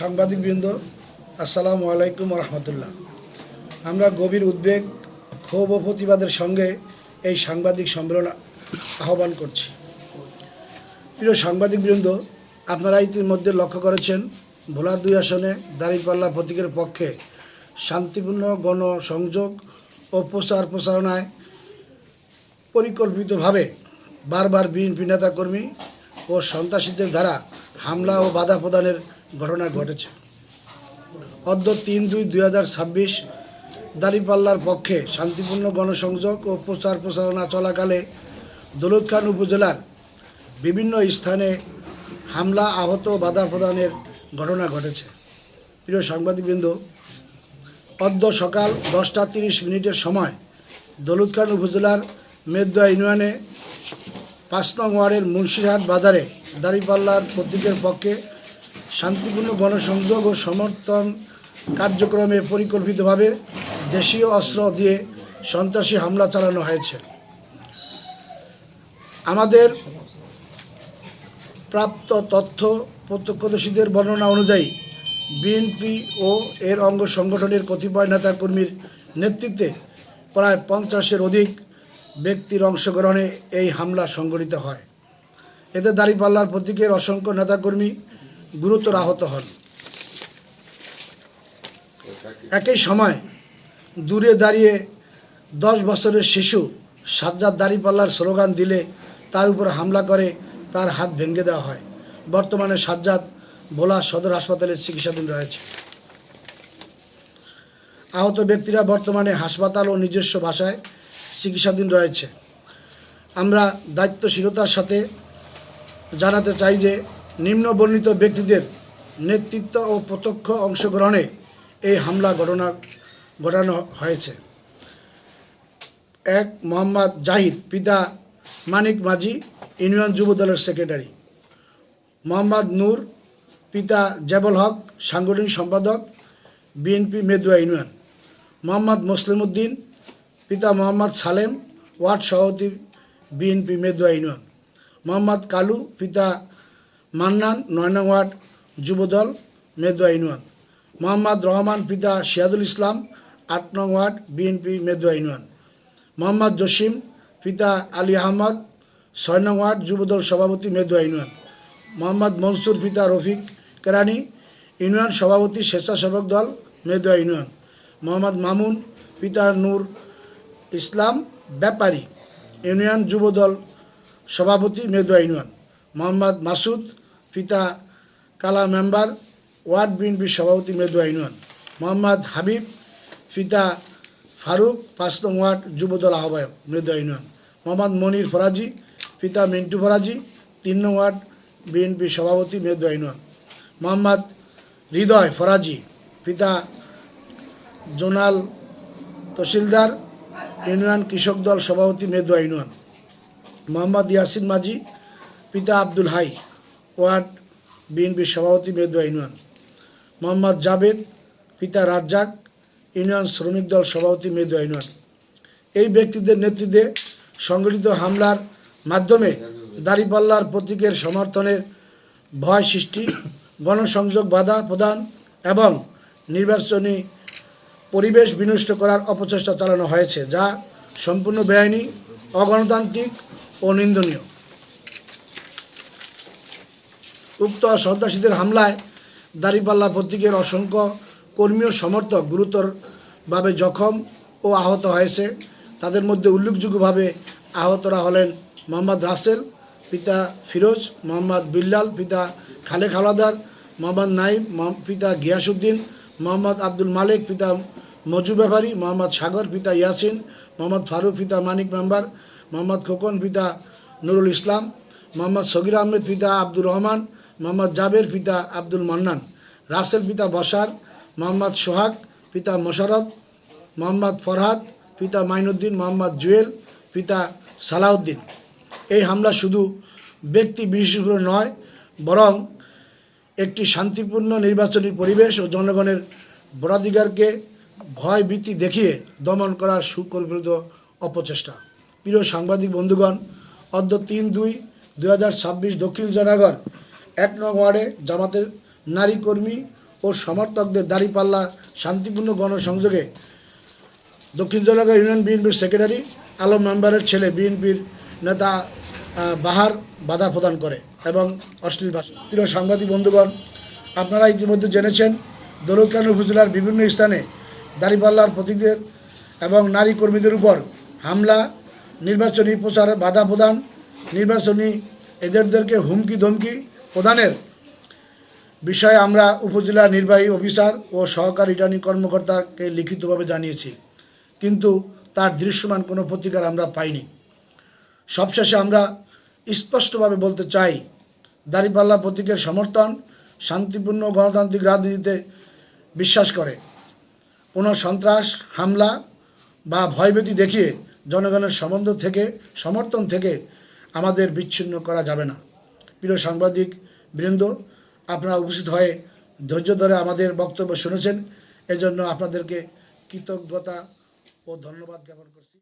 সাংবাদিকবৃন্দ, আসসালামু আলাইকুম রহমতুল্লাহ। আমরা গভীর উদ্বেগ, ক্ষোভ ও প্রতিবাদের সঙ্গে এই সাংবাদিক সম্মেলন আহ্বান করছি। প্রিয় সাংবাদিকবৃন্দ, আপনারা ইতিমধ্যে লক্ষ্য করেছেন ভোলা দুই আসনে দাঁড়িপাল্লা প্রতীকের পক্ষে শান্তিপূর্ণ গণসংযোগ ও প্রচার প্রচারণায় পরিকল্পিতভাবে বারবার বিএনপি নেতাকর্মী ও সন্ত্রাসীদের দ্বারা হামলা ও বাধা প্রদানের ঘটনা ঘটেছে। অদ্য তিন দুই দুই হাজার ছাব্বিশ দাঁড়িপাল্লার পক্ষে শান্তিপূর্ণ গণসংযোগ ও প্রচার প্রচারণা চলাকালে দৌলত খান উপজেলার বিভিন্ন স্থানে হামলা, আহত বাধা প্রদানের ঘটনা ঘটেছে। প্রিয় সাংবাদিকবৃন্দ, অদ্য সকাল দশটা তিরিশ মিনিটের সময় দৌলত খান উপজেলার মেদুয়া ইউনিয়নে পাঁচ নং ওয়ার্ডের মুন্সিরহাট বাজারে দাঁড়িপাল্লার প্রতীকের পক্ষে শান্তিপূর্ণ গণসংযোগ ও সমর্থন কার্যক্রমে পরিকল্পিতভাবে দেশীয় অস্ত্র দিয়ে সন্ত্রাসী হামলা চালানো হয়েছে। আমাদের প্রাপ্ত তথ্য প্রত্যক্ষদর্শীদের বর্ণনা অনুযায়ী বিএনপি ও এর অঙ্গ সংগঠনের কতিপয় নেতাকর্মীর নেতৃত্বে প্রায় পঞ্চাশের অধিক ব্যক্তির অংশগ্রহণে এই হামলা সংঘটিত হয়। এতে দাঁড়িপাল্লার প্রতীকের অসংখ্য নেতাকর্মী গুরুতর আহত হন। একই সময় দূরে দাঁড়িয়ে দশ বছরের শিশু সাজ্জাদ দাঁড়িপাল্লার স্লোগান দিলে তার উপর হামলা করে তার হাত ভেঙে দেওয়া হয়। বর্তমানে সাজ্জাদ ভোলা সদর হাসপাতালে চিকিৎসাধীন রয়েছে। আহত ব্যক্তিরা বর্তমানে হাসপাতাল ও নিজস্ব ভাষায় চিকিৎসাধীন রয়েছে। আমরা দায়িত্বশীলতার সাথে জানাতে চাই যে নিম্ন বর্ণিত ব্যক্তিদের নেতৃত্ব ও প্রত্যক্ষ অংশগ্রহণে এই হামলা ঘটনা, ঘটানো হয়েছে। এক মোহাম্মদ জাহিদ, পিতা মানিক মাঝি, ইউনিয়ন যুব দলের সেক্রেটারি। মোহাম্মদ নূর, পিতা জেবল হক, সাংগঠনিক সম্পাদক, বিএনপি মেদুয়া ইউনিয়ন। মোহাম্মদ মুসলিম উদ্দিন পিতা মোহাম্মদ সালেম, ওয়ার্ড সভাপতি বিএনপি মেদুয়া ইউনিয়ন। মোহাম্মদ কালু, পিতা মান্নান নয় নং ওয়ার্ড যুবদল, মেদুয়া ইউনিয়ন। মোহাম্মদ রহমান পিতা সিয়াদুল ইসলাম, আট নং ward, BNP, Medua union. Mohammad Jasim পিতা আলী আহমদ, ছয় নং ওয়ার্ড, যুবদল সভাপতি, মেদুয়া ইউনিয়ন। মোহাম্মদ মনসুর পিতা রফিক কেরানি, ইউনিয়ন সভাপতি, স্বেচ্ছাসেবক দল, মেদুয়া ইউনিয়ন। মোহাম্মদ মামুন পিতা নূর ইসলাম, ব্যাপারী, ইউনিয়ন যুবদল সভাপতি, মেদুয়া ইউনিয়ন। মোহাম্মদ মাসুদ পিতা কালা মেম্বার, ওয়ার্ড বিএনপি সভাপতি মেদুয়া ইউনিয়ন মোহাম্মদ হাবিব, পিতা ফারুক, পাঁচ নং ওয়ার্ড যুবদল আহ্বায়ক মেদুয়া ইউনিয়ন মোহাম্মদ মনির ফরাজি, পিতা মিন্টু ফরাজি, তিন নং ওয়ার্ড বিএনপি সভাপতি মেদুয়া ইউনিয়ন মোহাম্মদ হৃদয় ফরাজি, পিতা জোনাল তহসিলদার, ইউনিয়ন কৃষক দল সভাপতি মেদুয়া ইউনিয়ন মোহাম্মদ ইয়াসিন মাঝি, পিতা আব্দুল হাই। ওয়ার্ড বিএনপির সভাপতি মেদুয়া ইউনিয়ন। মোহাম্মদ জাভেদ, পিতা রাজ্জাক, ইউনিয়ন শ্রমিক দল সভাপতি মেদুয়া ইউনিয়ন। এই ব্যক্তিদের নেতৃত্বে সংগঠিত হামলার মাধ্যমে দাঁড়িপাল্লার প্রতীকের সমর্থনের ভয় সৃষ্টি, গণসংযোগ বাধা প্রদান এবং নির্বাচনী পরিবেশ বিনষ্ট করার অপচেষ্টা চালানো হয়েছে, যা সম্পূর্ণ বেআইনি, অগণতান্ত্রিক ও নিন্দনীয়। উক্ত সন্ত্রাসীদের হামলায় দাঁড়িপাল্লা প্রতীকের অসংখ্য কর্মী ও সমর্থক গুরুতরভাবে জখম ও আহত হয়েছে। তাদের মধ্যে উল্লেখযোগ্যভাবে আহতরা হলেন মোহাম্মদ রাসেল, পিতা ফিরোজ, মোহাম্মদ বিল্লাল, পিতা খালেক হাওলাদার, মোহাম্মদ নাইব মহ- পিতা গিয়াসুদ্দিন মোহাম্মদ আব্দুল মালিক, পিতা মজু ব্যাপারী, মোহাম্মদ সাগর, পিতা ইয়াসিন, মোহাম্মদ ফারুক, পিতা মানিক মেম্বার, মোহাম্মদ খোকন, পিতা নুরুল ইসলাম, মোহাম্মদ সগির আহমেদ, পিতা আব্দুর রহমান মোহাম্মদ জাবের পিতা আব্দুল মান্নান, রাসেল পিতা বসার মোহাম্মদ সোহাগ পিতা মোশারফ, মোহাম্মদ ফরহাদ পিতা মাইনুদ্দিন, মোহাম্মদ জুয়েল পিতা সালাউদ্দিন। এই হামলা শুধু ব্যক্তি বিশেষ নয়, বরং একটি শান্তিপূর্ণ নির্বাচনী পরিবেশ ও জনগণের ভোটাধিকারকে ভয় ভীতি দেখিয়ে দমন করার সুপরিকল্পিত অপচেষ্টা। প্রিয় সাংবাদিক বন্ধুগণ, অদ্য তিন দুই ছাব্বিশ দক্ষিণ জনাগর এক নং ওয়ার্ডে জামাতের নারী কর্মী ও সমর্থকদের দাঁড়িপাল্লা শান্তিপূর্ণ গণসংযোগে দক্ষিণ জেলাগা ইউনিয়ন বিএনপির সেক্রেটারি, আলম মেম্বারের ছেলে বিএনপির নেতা বাহার বাধা প্রদান করে এবং অশ্লীল ভাষা। প্রিয় সাংবাদিক বন্ধুগণ, আপনারা ইতিমধ্যে জেনেছেন দৌলতকান উপজেলার বিভিন্ন স্থানে দাঁড়িপাল্লার প্রতীকদের এবং নারী কর্মীদের উপর হামলা, নির্বাচনী প্রচারে বাধা প্রদান, নির্বাচনী এজেন্টদেরকে হুমকি ধমকি প্রদানের বিষয়ে আমরা উপজেলা নির্বাহী অফিসার ও সহকারী রিটার্নিং কর্মকর্তাকে লিখিতভাবে জানিয়েছি। কিন্তু তার দৃশ্যমান কোনো প্রতিকার আমরা পাইনি। সবশেষে আমরা স্পষ্টভাবে বলতে চাই, দাঁড়িপাল্লা প্রতীকের সমর্থন শান্তিপূর্ণ গণতান্ত্রিক রাজনীতিতে বিশ্বাস করে। কোনো সন্ত্রাস, হামলা বা ভয়ভীতি দেখিয়ে জনগণের সম্বন্ধ থেকে, সমর্থন থেকে আমাদের বিচ্ছিন্ন করা যাবে না। প্রিয় সাংবাদিক বৃন্দ, আপনারা উপস্থিত হয়ে ধৈর্য ধরে আমাদের বক্তব্য শুনেছেন। এজন্য আপনাদেরকে কৃতজ্ঞতা ও ধন্যবাদ জ্ঞাপন করছি।